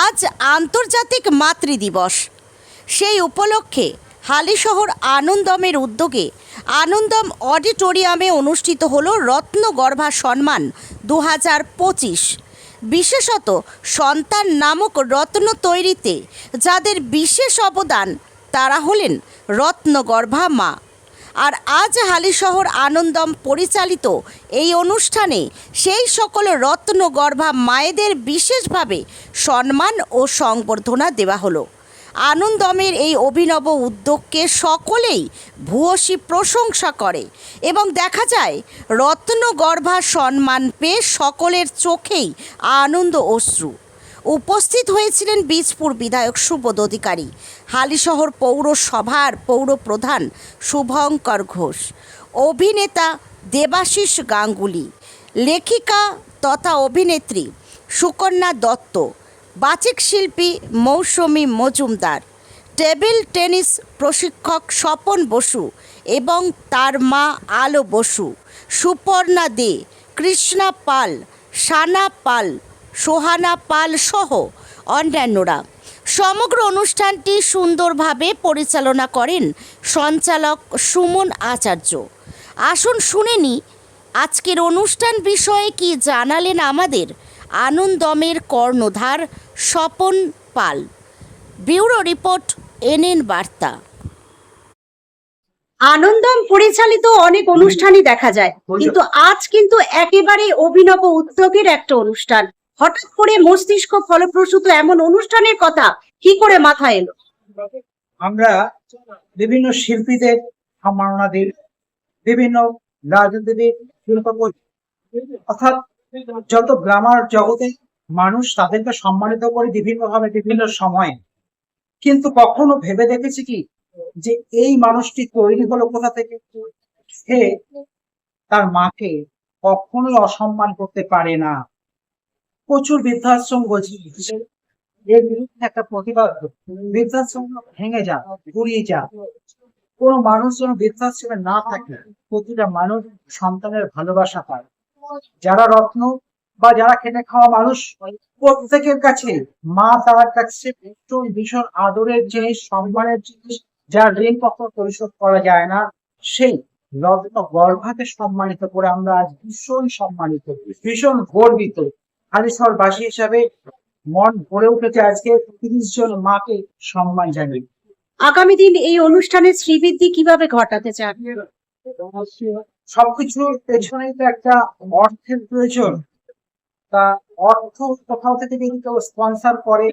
আজ আন্তর্জাতিক মাতৃদিবস সেই উপলক্ষে হালিশহর আনন্দমের উদ্যোগে আনন্দম অডিটোরিয়ামে অনুষ্ঠিত হল রত্নগর্ভা সম্মান দু হাজার পঁচিশ। বিশেষত সন্তান নামক রত্ন তৈরিতে যাদের বিশেষ অবদান, তারা হলেন রত্নগর্ভা মা। আর আজ হালিশহর আনন্দম পরিচালিত এই অনুষ্ঠানে সেই সকল রত্নগর্ভা মায়েদের বিশেষভাবে সম্মান ও সংবর্ধনা দেওয়া হলো। আনন্দমের এই অভিনব উদ্যোগকে সকলেই ভূয়সী প্রশংসা করে এবং দেখা যায়, রত্নগর্ভা সম্মান পেয়ে সকলের চোখেই আনন্দ অশ্রু। উপস্থিত হয়েছিলেন বীজপুর বিধায়ক সুবোধ অধিকারী। হালিশহর পৌরসভার পৌর প্রধান শুভঙ্কর ঘোষ। অভিনেতা দেবাশিস গাঙ্গুলি। লেখিকা তথা অভিনেত্রী সুকন্যা দত্ত। বাচিক শিল্পী মৌসুমী মজুমদার। টেবিল টেনিস প্রশিক্ষক স্বপন বসু এবং তার মা আলো বসু। সুপর্ণা দে, কৃষ্ণা পাল, সানা পাল সোহানা পাল সহ অন্যান্যরা। সমগ্র অনুষ্ঠানটি সুন্দরভাবে পরিচালনা করেন সঞ্চালক সুমন আচার্য। আসুন শুনেনি আজকের অনুষ্ঠান বিষয়ে কি জানালেন আমাদের আনন্দমের কর্ণধার Swapan Pal. Bureau report, NN বার্তা। আনন্দম পরিচালিত অনেক অনুষ্ঠানই দেখা যায়, কিন্তু আজ কিন্তু একেবারে অভিনব উদ্যোগের একটা অনুষ্ঠান। হঠাৎ করে মস্তিষ্ক ফলপ্রসূত এমন অনুষ্ঠানের কথা কি করে মাথায় এলো? আমরা বিভিন্ন শিল্পীদের সম্মাননা দিই বিভিন্ন রাজনীতিবিদ অর্থাৎ যত গ্রামার জগতে মানুষ তাদেরকে সম্মানিত করে বিভিন্ন ভাবে বিভিন্ন সময়ে, কিন্তু কখনো ভেবে দেখেছি কি যে এই মানুষটি তৈরি হলো কোথা থেকে? সে তার মাকে কখনোই অসম্মান করতে পারে না। প্রচুর বৃদ্ধাশ্রম গজিয়ে এর বিরুদ্ধে একটা প্রতিবাদ বৃদ্ধাশ্রম ভেঙে যা গুড়িয়ে যা। কোনো মানুষ যেন বৃদ্ধাশ্রমে না থাকে, প্রতিটা মানুষ সন্তানের ভালোবাসা পায়। যারা রত্ন বা যারা খেটে খাওয়া মানুষ, প্রত্যেকের কাছে মা তার কাছে ভীষণ আদরের জিনিস, সম্মানের জিনিস, যার ঋণ কখনো পরিশোধ করা যায় না, সেই রত্ন গর্ভাকে সম্মানিত করে আমরা আজ ভীষণ সম্মানিত, ভীষণ গর্বিত। হালিশহরবাসী হিসাবে মন ভরে উঠেছে আজকে তিরিশ জন মাকে সম্মান জানিয়ে। আগামী দিন এই অনুষ্ঠানের শ্রীবৃদ্ধি কীভাবে ঘটাতে চান? সবকিছুর পেছনেই তো একটা অর্থের প্রয়োজন। তা অর্থ কোথাও থেকে যদি কেউ স্পন্সর করে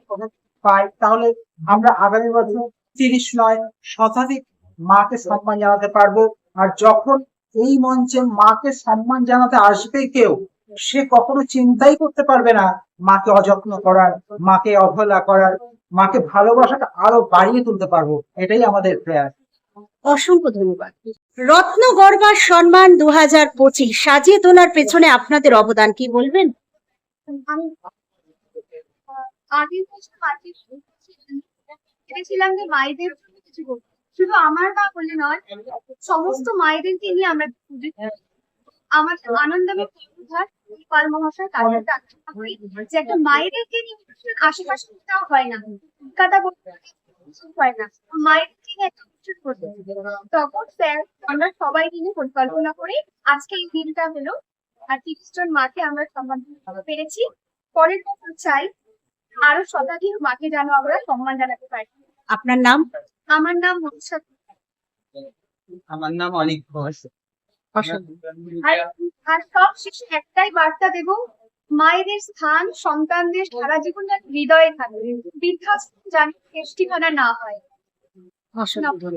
পায় তাহলে আমরা আগামী বছর তিরিশ নয় শতাধিক মাকে সম্মান জানাতে পারব। আর যখন এই মঞ্চে মাকে সম্মান জানাতে আসবে কেউ সে কখনো চিন্তাই করতে পারবে না মাকে অযত্ন করার মাকে অবহেলা করার মাকে ভালোবাসাটা আরও বাড়িয়ে তুলতে পারব। এটাই আমাদের প্রয়াস। অসংখ্য ধন্যবাদ। রত্নগর্বার সম্মান দু হাজার পঁচিশ সাজিয়ে তোলার পেছনে আপনাদের অবদান কি বলবেন? আগের বছর মাটির ভেবেছিলাম যে মায়েদের কিছু শুধু আমার মা বলে নয় সমস্ত মায়েদেরকে নিয়ে আমরা। আমার আনন্দমে কর্ণধার পাল মহাশয় তার সাথে আলোচনা করি যে একটা মায়েদেরকে নিয়ে অনুষ্ঠান আশেপাশে কোথাও হয় না কাটা বলতে হয় না। মায়েদেরকে নিয়ে একটা অনুষ্ঠান করতে তখন স্যার আমরা সবাই মিলে পরিকল্পনা করে আজকে এই দিনটা হলো আর তিরিশ জন মাকে আমরা সম্মান পেরেছি। পরের বছর চাই আরও শতাধিক মাকে যেন আমরা সম্মান জানাতে পারি। আপনার নাম? আমার নাম মনীষা। আমার নাম অনিক ঘোষ। আর আর সব শেষে একটাই বার্তা দেব মায়েদের স্থান সন্তানদের সারা জীবন যেন হৃদয়ে থাকে। বৃদ্ধাশ্রম যেন ঠিকানা না হয়। অসংখ্য